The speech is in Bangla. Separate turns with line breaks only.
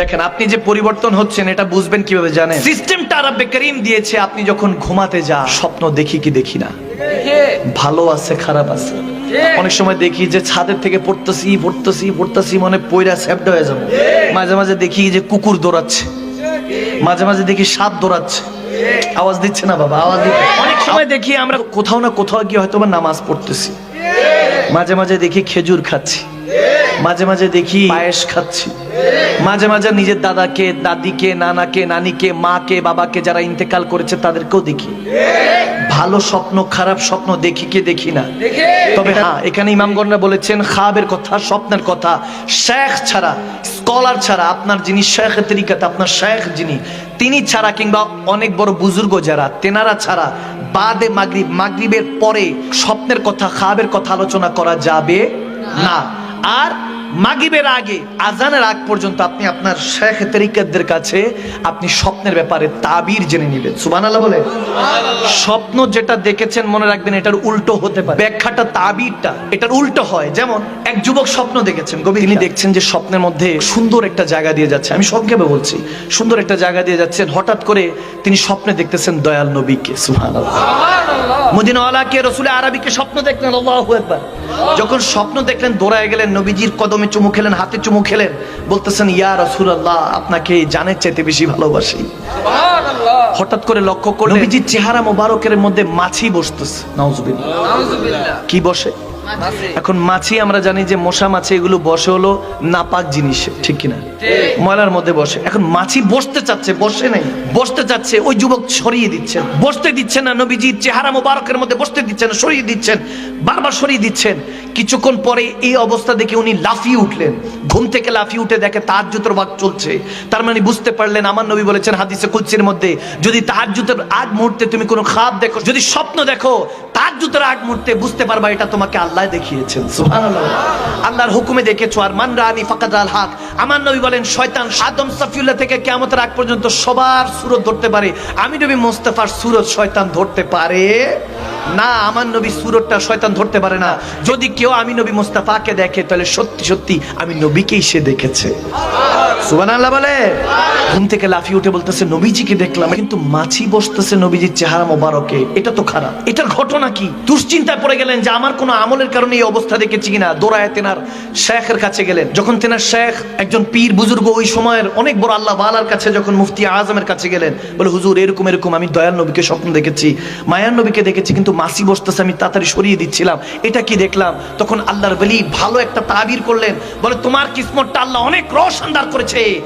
দেখেন, আপনি যে পরিবর্তন হচ্ছেন, এটা বুঝবেন কীভাবে জানেন? সিস্টেমটা আরবে করিম দিয়েছে, আপনি যখন ঘুমাতে যা স্বপ্ন দেখি কি দেখি না? ভালো আছে, খারাপ আছে? অনেক সময় দেখি যে ছাদের থেকে পড়তেছি পড়তেছি পড়তেছি, মনে পয়রা স্যাপড হয়ে যাব। মাঝে মাঝে দেখি যে কুকুর দৌড়াচ্ছে। মাঝে মাঝে দেখি সাপ দৌড়াচ্ছে। আওয়াজ দিচ্ছে না বাবা, আওয়াজ দিচ্ছে। অনেক সময় দেখি আমরা কোথাও না কোথাও গিয়ে হয়তো নামাজ পড়তেছি। মাঝে মাঝে দেখি খেজুর খাচ্ছি। মাঝে মাঝে দেখি পায়েস খাচ্ছি। মাঝে মাঝে নিজের দাদাকে, দাদিকে, নানাকে, নানিকে, মাকে, বাবাকে যারা ইন্তেকাল করেছে তাদেরকেও দেখি। ভালো স্বপ্ন, খারাপ স্বপ্ন দেখি কে দেখি না। তবে হ্যাঁ এখানে ইমামগণরা বলেছেন, খাবের কথা, স্বপ্নের কথা, শেখ ছাড়া, স্কলার ছাড়া আপনার যিনি শেখ তরিকাতে, আপনার শেখ যিনি, তিনি ছাড়া কিংবা অনেক বড় বুজুর্গ যারা, তেনারা ছাড়া বাদে মাগরিব, মাগরিবের পরে স্বপ্নের কথা, খাবের কথা আলোচনা করা যাবে না। আর মাগিবের আগে আজানের আগ পর্যন্ত আপনি আপনার শেখ তরিকাদের কাছে আপনি স্বপ্নের ব্যাপারে তাবির জেনে নেবেন। সুবহানাল্লাহ বলে? স্বপ্ন যেটা দেখেছেন মনে রাখবেন এটার উল্টো হতে পারে। ব্যাখ্যাটা তাবিরটা এটার উল্টো হয়। যেমন এক যুবক স্বপ্ন দেখেছেন। গভীর তিনি দেখছেন যে স্বপ্নের মধ্যে সুন্দর একটা জায়গা দিয়ে যাচ্ছে। আমি সংক্ষেপে বলছি সুন্দর একটা জায়গা দিয়ে যাচ্ছেন। হঠাৎ করে তিনি স্বপ্নে দেখতেছেন দয়াল নবীকে। সুবহানাল্লাহ। মদিনাওয়ালাকে রসুল আরবিকে স্বপ্ন দেখলেন। আল্লাহু আকবার। যখন স্বপ্ন দেখলেন দৌড়ায় গেলেন নবীজির কদমে চুমু খেলেন হাতে চুমু খেলেন বলতেছেন ইয়া রসুল আল্লাহ আপনাকে জানের চাইতে বেশি ভালোবাসি। হঠাৎ করে লক্ষ্য করলেন নবীজির চেহারা মোবারকের মধ্যে মাছি বসতেছে। নাউজুবিল্লাহ। কি বসে? এখন মাছি আমরা জানি যে মশা মাছি এগুলো বসে হলো নাপাক জিনিসে ঠিক কিনা? ময়লার মধ্যে বসে। এখন মাছি বসতে চাচ্ছে বসে নাই। বসতে চাচ্ছে ওই যুবক সরিয়ে দিচ্ছেন বসতে দিচ্ছেন না নবীজির চেহারা মোবারকের মধ্যে বসতে দিচ্ছেন সরিয়ে দিচ্ছেন বারবার সরিয়ে দিচ্ছেন। কিছুক্ষণ পরে এই অবস্থা দেখে উনি লাফিয়ে উঠলেন। ঘুম থেকে লাফিয়ে উঠে দেখে তার জুতোর ভাগ চলছে। তার মানে বুঝতে পারলেন আমার নবী বলেছেন হাদিসে কুলসির মধ্যে যদি তার জুতোর আগ মুহূর্তে তুমি কোনো খাপ দেখো যদি স্বপ্ন দেখো তার জুতোর আগ মুহূর্তে বুঝতে পারবা এটা তোমাকে আল্লাহ দেখিয়েছেন, সুবহানাল্লাহ। আল্লাহর হুকুমে দেখেছ, আর মান রানি ফাকাদ হক। আমার নবী বলেন, শয়তান আদম সাফিউল্লাহ থেকে কিয়ামতের আগ পর্যন্ত সবার সুরত ধরতে পারে। আমি নবী মোস্তফার সুরত শয়তান ধরতে পারে না, আমার নবী সুরতটা শয়তান ধরতে পারে না। যদি কেউ আমি নবী মোস্তফাকে দেখে, তাহলে সত্যি সত্যি আমি নবীকেই সে দেখেছে। ঘুম থেকে লাফিয়ে উঠে বলতেছে, নবীজিকে দেখলাম, কিন্তু মাছি বসতেছে নবীজির চেহারা মোবারকে। এটা তো খারাপ। এটার ঘটনা কি? দুশ্চিন্তায় পড়ে গেলেন যে আমার কোনো আমলের কারণে এই অবস্থা দেখেছি কিনা? তেনার শেখের কাছে গেলেন। যখন তেনার শেখ একজন পীর বুজুর্গ, ওই সময়ের অনেক বড় আল্লাহ বালার কাছে যখন মুফতি আজমের কাছে গেলেন, বলে, হুজুর, এরকম এরকম, আমি দয়াল নবীকে স্বপ্ন দেখেছি, মায়ার নবীকে দেখেছি, কিন্তু মাসি বসতেছে, আমি তাড়াতাড়ি সরিয়ে দিচ্ছিলাম। এটা কি দেখলাম? তখন আল্লাহর বলি ভালো একটা তাবির করলেন। বলে, তোমার কিসমতটা আল্লাহ অনেক রোশনদার করেছে noche.